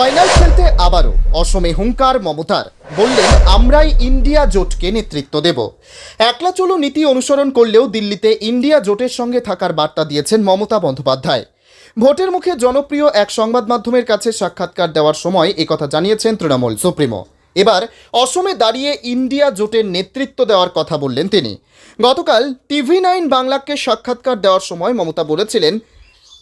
Final খেলতে আবারও অসমে হুঙ্কার মমতার। বললেন, আমরাই ইন্ডিয়া জোটকে নেতৃত্ব দেব। একলা চলো নীতি অনুসরণ করলেও দিল্লিতে ইন্ডিয়া জোটের সঙ্গে থাকার বার্তা দিয়েছেন মমতা বন্দ্যোপাধ্যায়। ভোটের মুখে জনপ্রিয় এক সংবাদ মাধ্যমের কাছে সাক্ষাৎকার দেওয়ার সময় একথা জানিয়েছেন তৃণমূল সুপ্রিমো। এবার, অসমে দাঁড়িয়ে ইন্ডিয়া জোটের নেতৃত্ব দেওয়ার কথা বললেন তিনি। গতকাল টিভি নাইন বাংলাকে সাক্ষাৎকার দেওয়ার সময় মমতা বলেছিলেন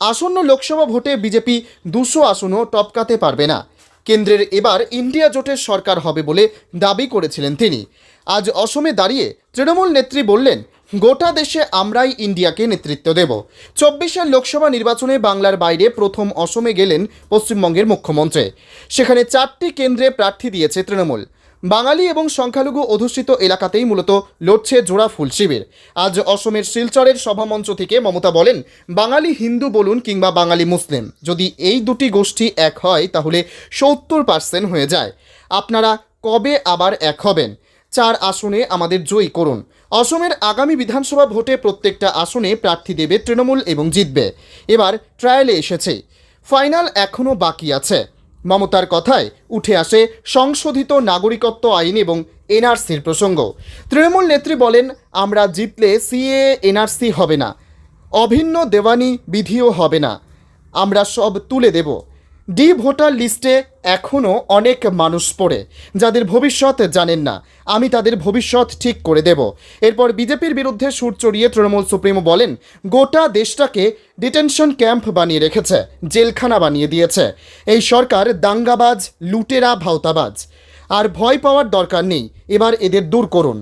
আসন্ন লোকসভা ভোটে বিজেপি দুশো আসনও টপকাতে পারবে না। কেন্দ্রের এবার ইন্ডিয়া জোটের সরকার হবে বলে দাবি করেছিলেন তিনি। আজ অসমে দাঁড়িয়ে তৃণমূল নেত্রী বললেন, গোটা দেশে আমরাই ইন্ডিয়াকে নেতৃত্ব দেব। চব্বিশের লোকসভা নির্বাচনে বাংলার বাইরে প্রথম অসমে গেলেন পশ্চিমবঙ্গের মুখ্যমন্ত্রী। সেখানে চারটি কেন্দ্রে প্রার্থী দিয়েছে তৃণমূল। বাঙালি এবং সংখ্যালঘু অধ্যুষিত এলাকাতেই মূলত লড়ছে জোড়া ফুল শিবির। আজ অসমের শিলচরের সভামঞ্চ থেকে মমতা বলেন, বাঙালি হিন্দু বলুন কিংবা বাঙালি মুসলিম, যদি এই দুটি গোষ্ঠী এক হয়, তাহলে সত্তর পার্সেন্ট হয়ে যায়। আপনারা কবে আবার এক হবেন? চার আসনে আমাদের জয়ী করুন। অসমের আগামী বিধানসভা ভোটে প্রত্যেকটা আসনে প্রার্থী দেবে তৃণমূল এবং জিতবে। এবার ট্রায়ালে এসেছে। ফাইনাল এখনও বাকি আছে। মমতার কথায় উঠে আসে সংশোধিত নাগরিকত্ব আইন এবং এনআরসির প্রসঙ্গ। তৃণমূল নেত্রী বলেন, আমরা জিতলে সিএ, এনআরসি হবে না। অভিন্ন দেওয়ানি বিধিও হবে না। আমরা সব তুলে দেব। ডি ভোটার লিস্টে এখনও অনেক মানুষ পড়ে, যাদের ভবিষ্যৎ জানেন না। আমি তাদের ভবিষ্যৎ ঠিক করে দেব। এরপর বিজেপির বিরুদ্ধে সুর চড়িয়ে তৃণমূল সুপ্রিমো বলেন, গোটা দেশটাকে ডিটেনশন ক্যাম্প বানিয়ে রেখেছে, জেলখানা বানিয়ে দিয়েছে। এই সরকার দাঙ্গাবাজ, লুটেরা, ভাওতাবাজ। আর ভয় পাওয়ার দরকার নেই, এবার এদের দূর করুন।